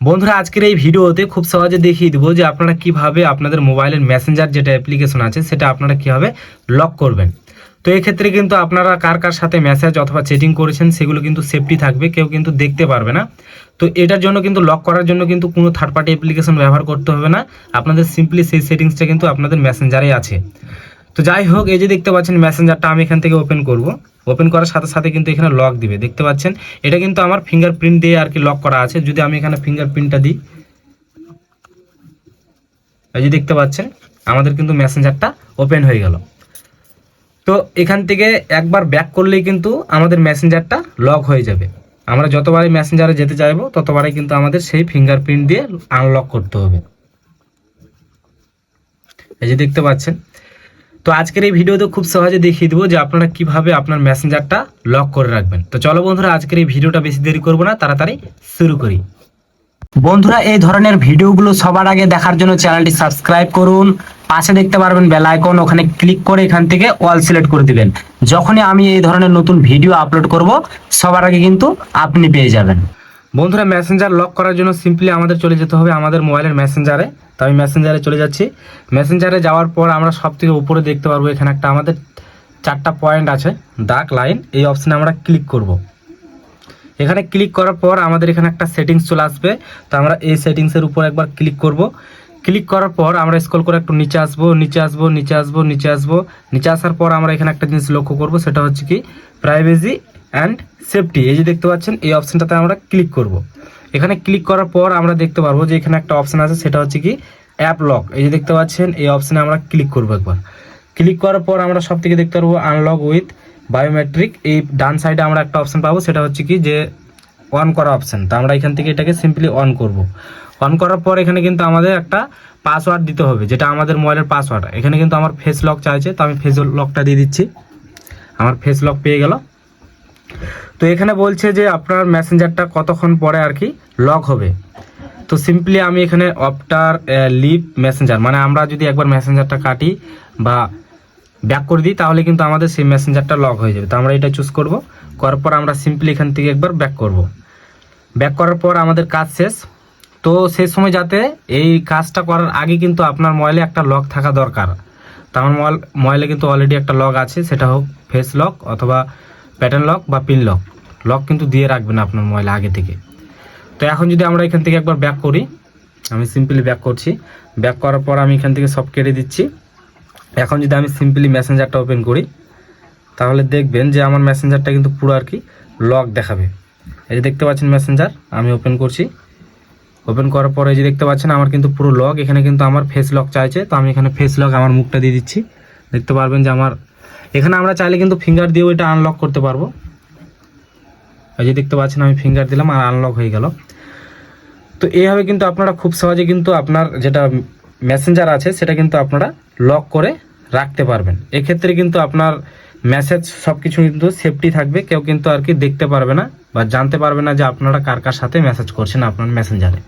বন্ধুরা, আজকের এই ভিডিওতে খুব সহজে দেখিয়ে দেবো যে আপনারা কীভাবে আপনাদের মোবাইলের মেসেঞ্জার যেটা অ্যাপ্লিকেশন আছে, সেটা আপনারা কীভাবে লক করবেন। তো এক্ষেত্রে কিন্তু আপনারা কার কার সাথে মেসেজ অথবা চেটিং করেছেন, সেগুলো কিন্তু সেফটি থাকবে, কেউ কিন্তু দেখতে পারবে না। তো এটার জন্য কিন্তু লক করার জন্য কিন্তু কোনো থার্ড পার্টি অ্যাপ্লিকেশন ব্যবহার করতে হবে না। আপনাদের সিম্পলি সেই সেটিংসটা কিন্তু আপনাদের মেসেঞ্জারে আছে। তো যাই হোক, এই যে দেখতে পাচ্ছেন মেসেঞ্জারটা আমি এখান থেকে ওপেন করব। ওপেন করার সাথে সাথে কিন্তু এখানে লক দিবে। দেখতে পাচ্ছেন, এটা কিন্তু আমার ফিঙ্গারপ্রিন্ট দিয়ে আর কি লক করা আছে। যদি আমি এখানে ফিঙ্গারপ্রিন্টটা দিই, এই যে দেখতে পাচ্ছেন, আমাদের কিন্তু মেসেঞ্জারটা ওপেন হয়ে গেল। তো এখান থেকে একবার ব্যাক করলেই কিন্তু আমাদের মেসেঞ্জারটা লক হয়ে যাবে। আমরা যতবারই মেসেঞ্জারে যেতে চাইব, ততবারই কিন্তু আমাদের সেই ফিঙ্গারপ্রিন্ট দিয়ে আনলক করতে হবে। এই যে দেখতে পাচ্ছেন তো আজকের এই ভিডিওতে খুব সহজে দেখিয়ে দেবো যে আপনারা কীভাবে আপনার মেসেঞ্জারটা লক করে রাখবেন। তো চলো বন্ধুরা, আজকের এই ভিডিওটা বেশি দেরি করব না, তাড়াতাড়ি শুরু করি। বন্ধুরা, এই ধরনের ভিডিওগুলো সবার আগে দেখার জন্য চ্যানেলটি সাবস্ক্রাইব করুন, পাশে দেখতে পারবেন বেল আইকন, ওখানে ক্লিক করে এখান থেকে অল সিলেক্ট করে দিবেন। যখনই আমি এই ধরনের নতুন ভিডিও আপলোড করব, সবার আগে কিন্তু আপনি পেয়ে যাবেন। বন্ধুরা মেসেঞ্জার লক করার জন্য সিম্পলি আমাদের চলে যেতে হবে আমাদের মোবাইলের মেসেঞ্জারে তো আমি মেসেঞ্জারে চলে যাচ্ছি। মেসেঞ্জারে যাওয়ার পর আমরা সব থেকে উপরে দেখতে পারব এখানে একটা আমাদের চারটা পয়েন্ট আছে ডাক লাইন এই অপশানে আমরা ক্লিক করব। এখানে ক্লিক করার পর আমাদের এখানে একটা সেটিংস চলে আসবে। তো আমরা এই সেটিংসের উপর একবার ক্লিক করব। ক্লিক করার পর আমরা স্ক্রল করে একটু নিচে আসব নিচে আসব নিচে আসব নিচে আসব। নিচে আসার পর আমরা এখানে একটা জিনিস লক্ষ্য করব, সেটা হচ্ছে কি প্রাইভেসি অ্যান্ড সেফটি এই যে দেখতে পাচ্ছেন, এই অপশনটাতে আমরা ক্লিক করব। এখানে ক্লিক করার পর আমরা দেখতে পারব যে এখানে একটা অপশান আছে, সেটা হচ্ছে কি অ্যাপ লক এই যে দেখতে পাচ্ছেন, এই অপশানে আমরা ক্লিক করব একবার। ক্লিক করার পর আমরা সব থেকে দেখতে পারব আনলক উইথ বায়োমেট্রিক এই ডান সাইডে আমরা একটা অপশান পাবো, সেটা হচ্ছে কি, যে অন করা অপশান তো আমরা এখান থেকে এটাকে সিম্পলি অন করব। অন করার পর এখানে কিন্তু আমাদের একটা পাসওয়ার্ড দিতে হবে, যেটা আমাদের মোবাইলের পাসওয়ার্ড এখানে কিন্তু আমার ফেস লক চাইছে, তো আমি ফেস লকটা দিয়ে দিচ্ছি। আমার ফেস লক পেয়ে গেল। তো এখানে বলছে যে আপনার মেসেঞ্জারটা কতক্ষণ পরে আর কি লক হবে। তো সিম্পলি আমি এখানে অফটার লিভ মেসেঞ্জার মানে আমরা যদি একবার মেসেঞ্জারটা কাটি বা ব্যাক করে দিই, তাহলে কিন্তু আমাদের সেই মেসেঞ্জারটা লক হয়ে যাবে। তো আমরা এটা চুজ করব, করার পর আমরা সিম্পলি এখান থেকে একবার ব্যাক করব। ব্যাক করার পর আমাদের কাজ শেষ। তো সেই সময় যাতে এই কাজটা করার আগে কিন্তু আপনার মোবাইলে একটা লক থাকা দরকার। তো আমার মোবাইল মোবাইলে কিন্তু অলরেডি একটা লক আছে, সেটা হোক ফেস লক অথবা প্যাটার্ন লক বা পিন লক লক কিন্তু দিয়ে রাখবেন আপনার মোবাইলে আগে থেকে। তো এখন যদি আমরা এখান থেকে একবার ব্যাক করি, আমি সিম্পলি ব্যাক করছি। ব্যাক করার পর আমি এখান থেকে সব কেটে দিচ্ছি। এখন যদি আমি সিম্পলি মেসেঞ্জারটা ওপেন করি, তাহলে দেখবেন যে আমার মেসেঞ্জারটা কিন্তু পুরো আর কি লক দেখাবে। এই যে দেখতে পাচ্ছেন মেসেঞ্জার আমি ওপেন করছি। ওপেন করার পরে যে দেখতে পাচ্ছেন, আমার কিন্তু পুরো লক এখানে কিন্তু আমার ফেস লক চাইছে, তো আমি এখানে ফেস লক আমার মুখটা দিয়ে দিচ্ছি। দেখতে পারবেন যে আমার এখানে আমরা চাইলে কিন্তু ফিঙ্গার দিয়েও এটা আনলক করতে পারব। এই যে দেখতে পাচ্ছেন, আমি ফিঙ্গার দিলাম আর আনলক হয়ে গেল। তো এইভাবে কিন্তু আপনারা খুব সহজে কিন্তু আপনার যেটা মেসেঞ্জার আছে, সেটা কিন্তু আপনারা লক করে রাখতে পারবেন। এক্ষেত্রে কিন্তু আপনার মেসেজ সব কিছু কিন্তু সেফটি থাকবে, কেউ কিন্তু আর কি দেখতে পারবে না বা জানতে পারবে না যে আপনারা কার কার সাথে মেসেজ করছেন আপনার মেসেঞ্জারে